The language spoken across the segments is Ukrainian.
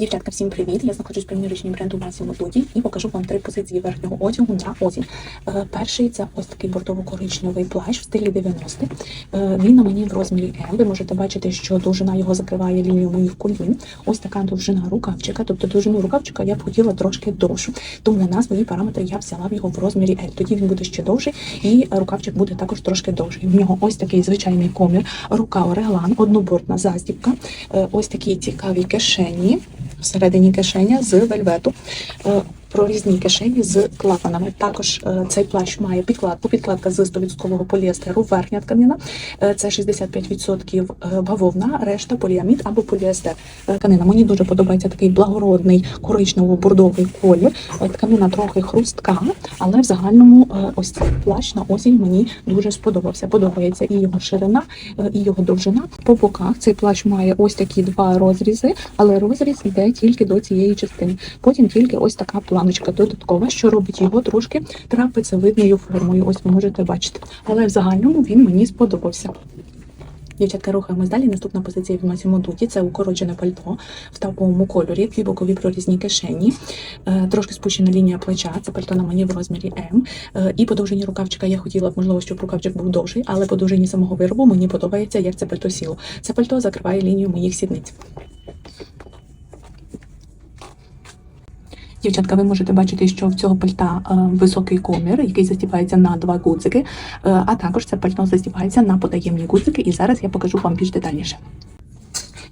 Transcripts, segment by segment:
Дівчатка, всім привіт! Я знаходжусь в примірочній бренду Massimo Dutti і покажу вам три позиції верхнього одягу на осінь. Е, Перший це ось такий бордово-коричневий плащ в стилі 90 Е, Він на мені в розмірі М. Ви можете бачити, що довжина його закриває лінію моїх колін. Ось така довжина рукавчика. Тобто довжину рукавчика я б хотіла трошки довшу. Тому на свої параметри я взяла його в розмірі L. Тоді він буде ще довший, і рукавчик буде також трошки довший. В нього ось такий звичайний комір, рука реглан, однобортна застібка, е, ось такі цікаві кишені всередині кишеня з вельвету. Е, Прорізні кишені з клапанами. Також е, цей плащ має підкладку. Підкладка з 100% поліестеру, верхня тканина. Е, це 65% е, бавовна, решта поліамід або поліестер. Тканина. Мені дуже подобається такий благородний коричнево-бордовий колір. Тканина трохи хрустка, але в загальному ось цей плащ на осінь мені дуже сподобався. Подобається і його ширина, і його довжина. По боках цей плащ має ось такі два розрізи, але розріз йде тільки до цієї частини. Потім тільки ось така планочка додаткова, що робить його трошки трапецевидною формою. Ось ви можете бачити. Але в загальному він мені сподобався. Дівчатка, рухаємось далі. Наступна позиція від Massimo Dutti – це укорочене пальто в такому кольорі, дві бокові прорізні кишені, е, трошки спущена лінія плеча. Це пальто на мені в розмірі М. Е, І по довжині рукавчика я хотіла б, можливо, щоб рукавчик був довший, але по довжині самого виробу мені подобається, як це пальто сіло. Це пальто закриває лінію моїх сідниць. Дівчатка, ви можете бачити, що в цього пальта е, високий комір, який застібається на два гудзики, е, а також це пальто застібається на потаємні гудзики, і зараз я покажу вам більш детальніше.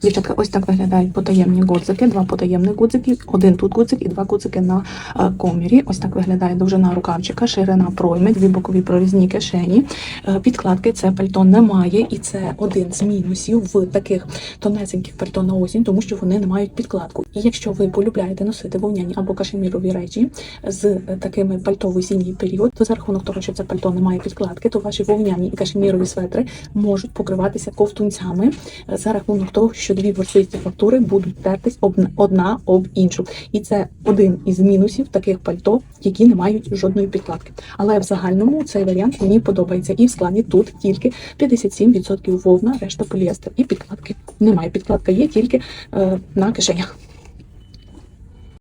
Дівчатка, ось так виглядають потаємні гудзики, два потаємні гудзики, один тут гудзик і два гудзики на е, комірі. Ось так виглядає довжина рукавчика, ширина пройми, дві бокові прорізні кишені. Е, Підкладки це пальто немає, і це один з мінусів в таких тонесеньких пальто на осінь, тому що вони не мають підкладку. І якщо ви полюбляєте носити вовняні або кашемірові речі з е, такими пальто в осінній період, то за рахунок того, що це пальто не має підкладки, то ваші вовняні і кашемірові светри можуть покриватися ковтунцями за рахунок того, що дві борсисті фактури будуть тертись одна об іншу. І це один із мінусів таких пальто, які не мають жодної підкладки. Але в загальному цей варіант мені подобається. І в складі тут тільки 57% вовна, решта поліестер. І підкладки немає. Підкладка є тільки е, на кишенях.